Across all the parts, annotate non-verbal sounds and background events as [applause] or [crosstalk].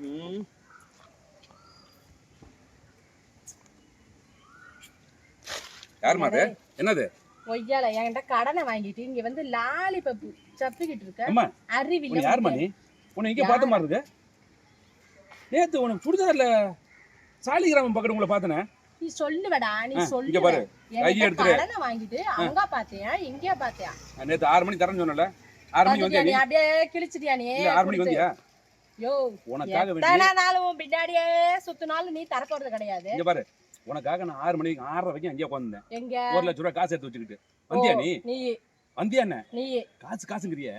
ம். யாரும்மா அது? என்னது? ஒய்யால என்கிட்ட கடனை வாங்கிட்டு இங்க வந்து லாலிபப் சப்பிக்கிட்டு இருக்க. அறிவில்ல யாரும்மா நீ? உன்னை இங்கே பார்த்த மாதிரி இருக்கு. நேத்து உனக்கு சுடிதார்ல சாலிகிராமம் பக்கத்து உங்களை பார்த்தனே. நீ சொல்லுவடா நீ சொல்லு இங்க பாரு கையை எடுத்துரு. கடனை வாங்கிட்டு அங்க பாத்தியா இங்க பாத்தியா? நேத்து ஆறு மணி தரேன்னு சொன்னல ஆறு பாத்துட்டியா வந்தியா நீ? அப்படியே கிழிச்சிட்டியா நீ? ஆறு மணிக்கு வந்தியா? யோ உனக்காக வேண்டி எத்தனை நாள் உன் பின்னாடியே சுத்தினாலும் நீ தர போறது கிடையாது. இங்க பாரு உனக்காக நான் ஆறு மணிக்கு ஆறரை வரைக்கும் அங்கேயே உட்காந்துருந்தேன் எங்க? ஒரு லட்ச ரூபாய் காசு எடுத்து வச்சுக்கிட்டு. வந்தியா நீ? நீ. வந்தியா என்ன? நீ. காசு காசுங்கிறிய.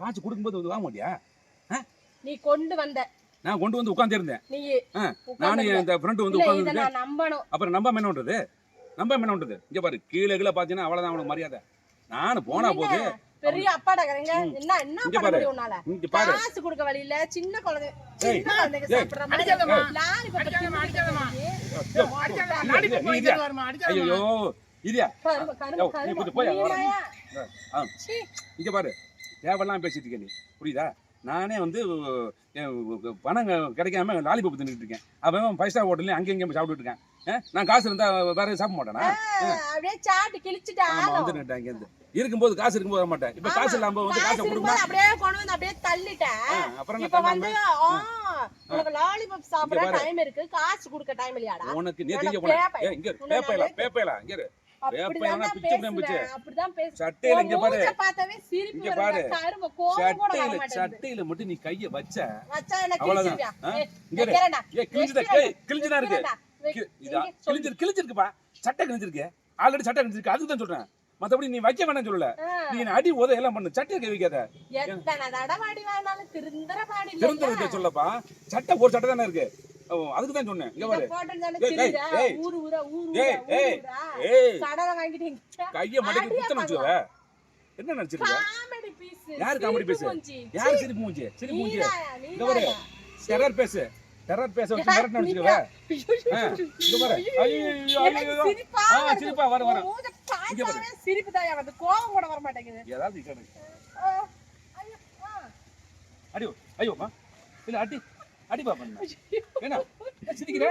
காசு கொடுக்கும்போது வந்து வாங்க மாட்டியா? நீ கொண்டு வந்த. நான் கொண்டு வந்து உட்கார்ந்தே இருந்தேன் நீ நானும். இந்த ஃப்ரெண்டு வந்து உட்காந்து நம்பணும். அப்புறம் நம்ப என்ன பண்றது? நம்ப என்ன பண்றது? இங்க பாரு கீழே கீழே பாத்தீங்கன்னா அவ்வளவுதான் அவனுக்கு மரியாதை. நானும் போனா போது பெரிய அப்பாடகறங்க என்ன என்ன இங்க பண்ண. முடியும் உன்னால? இங்க காசு கொடுக்க வழி இல்ல சின்ன குழந்தை சின்ன குழந்தைங்க சாப்பிடுற மாதிரி. ஐயோ அங்க இங்க பாரு. தேவையெல்லாம் பேசிட்டு இருக்க நீ. புரியுதா? நானே வந்து பணம் கிடைக்காம லாலிபப் தின்னுட்டு இருக்கேன். அவன் ஃபைவ் ஸ்டார் ஹோட்டல்லையும் அங்கேயும் இங்கேயும் சாப்பிட்டுட்டு இருக்கேன். நான் காசு இருந்தா வேற சாப்பிட மாட்டேனா? அப்படியே சாட்டு கிழிச்சிட்டு ஆமா. வந்துட்டேன் இங்க இருந்து இருக்கும்போது காசு இருக்கும்போது வர மாட்டேன். இப்ப காசு இல்லாம வந்து காசு இருக்கும்போது அப்படியே கொண்டு வந்து அப்படியே தள்ளிட்டேன். அப்புறம் இப்ப வந்து உனக்கு லாலிபப் சாப்பிட. டைம் இருக்கு. காசு கொடுக்க டைம் இல்லையாடா? உனக்கு போனேன் பேப்பை. ஏய், இங்க பேப்பையில பேப்பையில இங்க சட்டையில இங்க பாரு. இங்க பாரு. சட்டையில சட்டையில மட்டும் நீ கைய வச்ச. அவ்வளவுதான். கிழிஞ்சுதா கிழிஞ்சுதான் இருக்கு. வைக்கிறேன்டா. வை- கி- இதா இங்க சொல்லு. கிழிஞ்சிரு கிழிஞ்சிருக்குப்பா. சட்டை கிழிஞ்சிருக்கு. ஆல்ரெடி சட்டை கிழிஞ்சிருக்கு. அதுக்கு தான் சொல்றேன். மத்தபடி நீ வைக்க வேணாம் சொல்லல. நீ அடி உத எல்லாம் பண்ணு. சட்டையை கை வைக்காத. திருந்தர சொல்லப்பா. சட்டை ஒரு சட்டை தானே இருக்கு. அதுக்கு தான் சொன்னேன். இங்க பாரு. ஏய். ஊரு ஊரா ஊரு ஏய், ஏய். ஏய். கைய மடக்கி வச்சுக்கவே என்ன நினைச்சிருக்க காமெடி பீஸ் யாரு சிரிப்பு மூஞ்சி. சிரிப்பு மூஞ்சி? இங்க பாரு. டெரர் பேசு டெரர் பேச வச்சு இங்க பாரு. ஐயோ ஐயோ சிரிப்பா. சிரிப்பா வர வர இங்க பாரு. சிரிப்பு தான் வருது. கோவம் கூட வர மாட்டேங்குது ஏதாவது கேடு ஆ, ஐயோ, ஐயோப்பா இல்ல அடி. அடி பாப்பா என்ன சிரிக்கிற?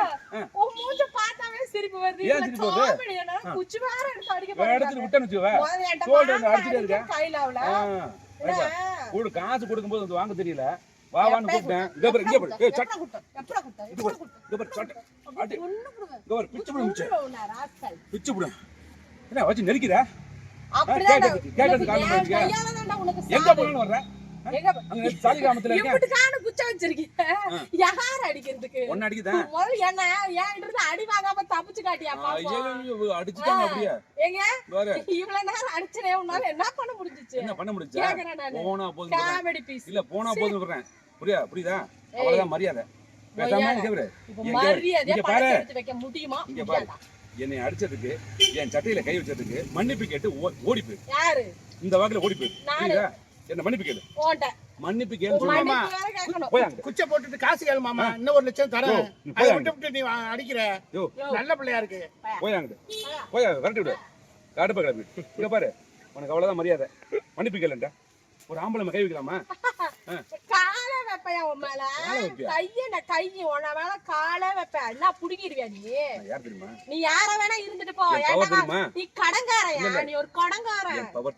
உன் மூஞ்ச பார்த்தாவே சிரிப்பு வருது. ஏன் இதுல சிரிப்பு வருது? comedy என்னால ஆ. குச்சி வேற எடுத்து அடிக்க வேற இடத்துல போறாங்க. விட்டேன்னு என்கிட்ட தோல்ல வாங்க, அடிச்சுட்டே இருக்க. கையில அவள. கொடு காசு கொடுக்கும்போது வந்து வாங்க தெரியல. வா வான்னு கூப்பிட்டேன்? இங்க பாரு இங்க பாரு. ஏய்? இங்க பாரு சட்டை அடி. ஒண்ணு கொடுங்க. இங்க பாரு பிச்சு பிடி. பிச்சு பிடி. என்ன வச்சு நெருக்கிற? கேட்கறது உனக்கு காரணம் எங்க. போனாலும் வர்ற? சாலி கிராமத்துல இருக்கேன். இப்படிக்கான குச்சா வச்சிருக்கீங்க? ஆ. யார் அடிக்கிறதுக்கு? ஒன்னு அடிக்குதேன் முதல்ல என்ன? என் இருந்து அடி வாங்காம தப்பிச்சு காட்டியா? அடிச்சுட்டாங்க அப்படியே. பாரு. இவ்வளவு நேரம் அடிச்சனே உன்னால என்ன பண்ண முடிஞ்சுச்சு? என்ன பண்ண முடிஞ்சா? போனா போதும். காமெடி பீஸ் இல்ல போனா போதும் சொல்றேன். புரியா புரியுதா? அவ்வளவுதான் மரியாதை. என்னை அடிச்சதுக்கு என் சட்டையில கை வச்சதுக்கு மன்னிப்பு கேட்டு ஓடி போயிரு. யாரு? இந்த வாக்குல ஓடி போயிரு. என்ன மன்னிப்பு கேளு. ஓட்ட மன்னிப்பு கேளு. குச்சை போட்டுட்டு காசு கேளு மாமா. இன்னும் ஒரு லட்சம் தரேன். அதை போய் விட்டு விட்டு நீ வா- அடிக்கிற நல்ல பிள்ளையா இருக்கு. போய் அங்கிட்டு ஆ. போய் விரட்டி விடு. கடுப்ப கிளம்பி. இங்க பாரு. உனக்கு அவ்வளவுதான் மரியாதை. மன்னிப்பு கேளுண்டா ஒரு ஆம்பளை கை வைக்கலாமா? [laughs] காலை வைப்பையா உன் மேல? கைய நான் மேல காலை வைப்பேன். என்ன புடுங்கிடுவியா நீ? நான் நீ யார வேணா இருந்துட்டு போ? நீ கடங்காரையா. நீ ஒரு கடங்காரன். பவர்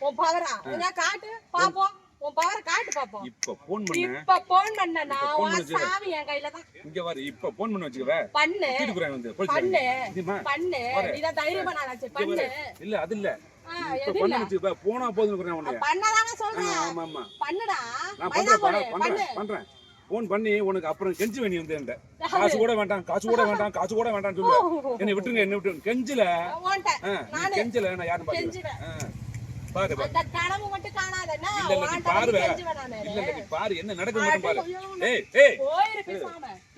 உன் பவரா காட்டு பாப்போம். உன் பவரை காட்டு பாப்போம். இப்ப போன் பண்ண. இப்ப போன் இப்ப phone உன். சாவி என் கையில தான். இங்க பாரு இப்ப போன் பண்ண வச்சுக்கவே. பண்ணு. பண்ணு போலீஸ் தெரியுமா பண்ணு. இங்க பண்ணு. இல்ல அது இல்ல. இப்ப பண்ண போனா போதும் ஆ, சொல்றேன். ஆமா ஆமா. பண்ணுடா. நான் பண்றேன் பண்றேன் பண்றேன். போன் பண்ணி உனக்கு அப்புறம் கெஞ்சி வேணி வந்து. காசு கூட வேண்டாம் காசு கூட வேண்டாம் [laughs] காசு கூட வேண்டாம் சொல்லு. என்னை விட்டுருங்க என்ன விட்டுருங்க. கெஞ்சல. கெஞ்சல நான் யாரும். ஆ, பாரு பாரு. இல்ல, நீ பாரு. என்ன மட்டும் பாரு. ஏய் ஏய்.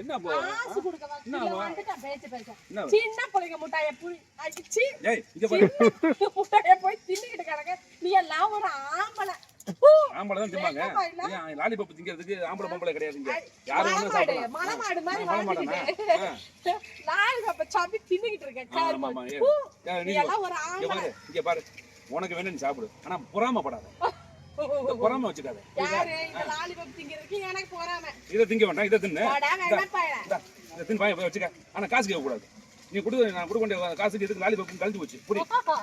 என்ன போ? காசு கொடுக்க வா, என்ன கீழே வா? வந்துட்டேன் பேச்சு பேச என்ன? சின்ன பிள்ளைங்க முட்டாய புடி அடிச்சு. ஏய் இங்க பாரு முட்டாய போய் தின்னுக்கிட்டு கிடக்க நீ எல்லாம் ஒரு ஆம்பளை. தான் திம்பாங்க. லாலிபப் திங்கிறதுக்கு ஆம்பளை பொம்பளை கிடையாதுங்க யாரும் மலமாடு சாப்பிடலாம். மலமாடு மாதிரி சாப்பி இருக்கேன். [laughs] ஆமா, நீ எல்லாம் ஒரு ஆம்பளை பாரு இங்க பாரு. உனக்கு வேணும் நீ சாப்பிடு. ஆனா பொறாமப்படாத. பொறாம வச்சுக்காத. யாரு? இந்த லாலிபப் திங்கிறதுக்கு எனக்கு போறாம. இதை திங்க வேண்டாம் இதை தின்னு. இதை தின்னு பாய போய் வச்சுக்க. ஆனா காசு கேட்க கூடாது நீ கொடு நான் கொடுக்க காசுக்கு இதுக்கு லாலிபப்பு கழட்டி போச்சு. புடி.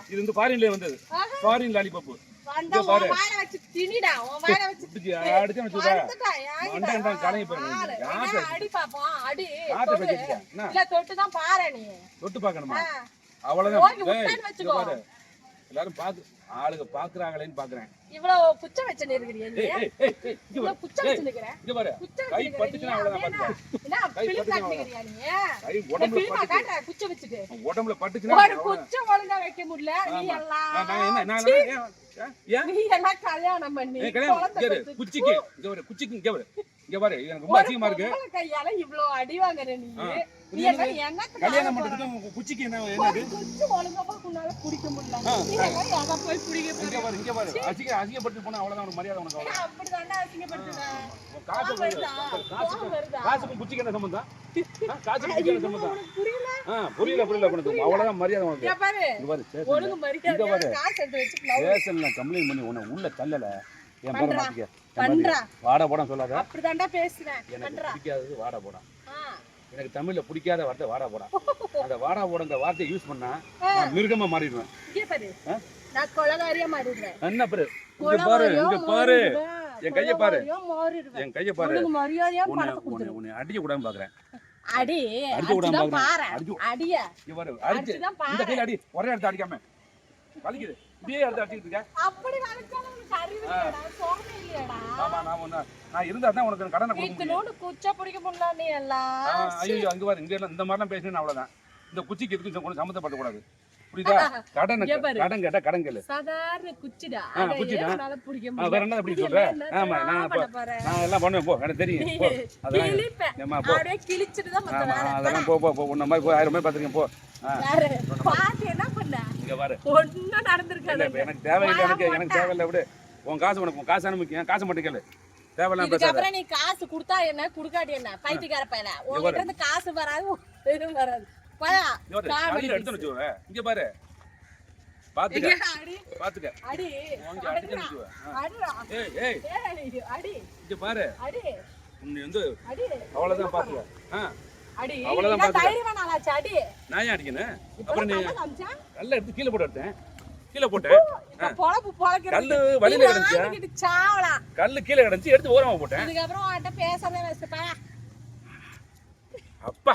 இது வந்து ஃபாரின்ல வந்தது. ஃபாரின் லாலிபப்பு தொட்டு ஆ. அவ்வளவுதான். எல்லாரும் பாக்கு ஆளுங்க பாக்குறாங்களேன்னு பாக்குறேன். இவ்வளவு குச்சம் வச்சு நிறுக்கிறீங்க நீ ஏய் ஏய் ஏய் ஏய், இங்க இவ்வளவு ஏய், வச்சு நிக்கிறேன் இங்க பாரு. கை வச்சு பட்டுச்சுன்னா அவ்வளவுதான் என்ன கை பிலிம் பட்டுச்சுன்னா காட்டுறியா நீ கை உடம்புல பிலிமா காட்டுற வச்சுட்டு. உடம்புல பட்டுச்சுன்னா ஒரு ஒழுங்கா வைக்க முடியல. நீ. எல்லாம் நான் என்ன நான் என்ன- ஏன், ஏன், ஏன்? நீ எல்லாம் கல்யாணம் பண்ணி குச்சிக்கு இங்க பாரு குச்சிக்கு இங்க பாரு. இங்க பாரு எனக்கு ரொம்ப அசிங்கமா இருக்கு. கையால இவ்ளோ அடி வாங்குற நீ. போற? பண்றதுக்கு குச்சிக்கு என்ன என்னது? குச்சி ஒழுங்கா உன்னால முடியல. நீ போய் போற? இங்க பாரு இங்க பாரு. அசிங்க அசிங்கப்பட்டு போனா அவ்வளவுதான் உனக்கு மரியாதை உனக்கு. உன் காசு குச்சிக்கு என்ன சம்பந்தம்? காசுக்கும் குச்சிக்கு என்ன சம்பந்தம்? புரியல? ஆ புரியல புரியல உனக்கு அவ்வளவுதான் மரியாதை உனக்கு. இங்க பாரு, இங்க பாரு ஒழுங்கு. காசு எடுத்து ஸ்டேஷன்ல பண்ணி. உன்னை உள்ள தள்ளல. என் பேரை பண்றா. மாத்திக்க. வாடா போடான்னு சொல்லாத. அப்படிதாண்டா பேசுவேன். எனக்கு. பிடிக்காதது வாடா போடா. ஆ. எனக்கு தமிழ்ல பிடிக்காத வார்த்தை வாடா போடா. [laughs] அந்த வாடா போடங்கிற வார்த்தையை யூஸ் பண்ணா நான் மிருகமா மாறிடுவேன். என்ன பாரு? இங்க பாரு இங்க பாரு. என் கையை பாரு. என் கையை பாரு. உன்னை அடிக்க கூடாதுன்னு பாக்குறேன். அடி அடிக்க. அடிக்க- அடிய. இந்த. கையில அடி. ஒரே இடத்த அடிக்காம. வலிக்குது. இப்படியே இடத்த அடிச்சிட்டு இருக்க அப்படி வளைச்சாலும் உனக்கு அறிவு இல்லையாடா? சோகமே இல்லையாடா? ஆமா நான் ஒண்ணு நான் இருந்தா தான் உனக்கு கடனை கொடுக்க முடியும். இத்தனோண்டு குச்சா பிடிக்க முடியல நீ ஆ, எல்லாம் ஐயோ அங்க பாரு இங்க எல்லாம் இந்த மாதிரிலாம் பேசினா அவ்வளவுதான். இந்த குச்சிக்கு எதுக்கும் கொஞ்சம் சம்மந்தப்பட கூடாது புரியுதா? கடன். கடன் கேட்டா கடன் கேளு. சாதாரண குச்சிடா. குச்சிடா. வேற என்ன இப்படி நீ சொல்ற ஆமா நான் எல்லாம் பண்ணுவேன் போ எனக்கு தெரியும். போ அதெல்லாம். ஏம்மா, போ. அப்படியே கிழிச்சிட்டு தான் மத்த ஆமா வேலை. அதெல்லாம் போ போ போ உன்ன மாதிரி போ ஆயிரம் ரூபாய் பார்த்துருக்கேன் போ. இங்க பாரு. இல்ல நடந்திருக்காது எனக்கு தேவையில்லை எனக்கு எனக்கு தேவையில்லை விடு. உன் காசு உனக்கு உன் காசு அனுப்பிக்க காசு மட்டும் கேளு. தேவையில்லாம் பேசாத. நீ காசு கொடுத்தா என்ன? குடுக்காட்டி என்ன? பைத்தியக்கார பையல உங்ககிட்ட இருந்து காசு வராது எதுவும் வராது. போயா பாரு. எடுத்து இங்க பாத்துக்க. அடி? பாத்துக்க. அடி. உங்க அடிச்சு வச்சுக்கோ அடிடா. ஏய் ஏய். ஏய், அடி இங்க பாரு. அடி. உன்னை வந்து அடி. அவ்வளவுதான் பாத்துக்க. அவ்வளவுதான் பாத்துக்க. அடி நான் ஏன் அடிக்கணும்? அப்புறம் நீ கல்ல எடுத்து கீழே போட்டு எடுத்தேன். கீழே போட்டேன் பொழப்பு பொழக்கிறது கல்லு வழியில கிடந்துச்சா சாவலாம் கல்லு கீழே கிடந்துச்சு எடுத்து ஓரமா போட்டேன். இதுக்கப்புறம் அவன்கிட்ட பேசாத வச்சுப்பா. அப்பா.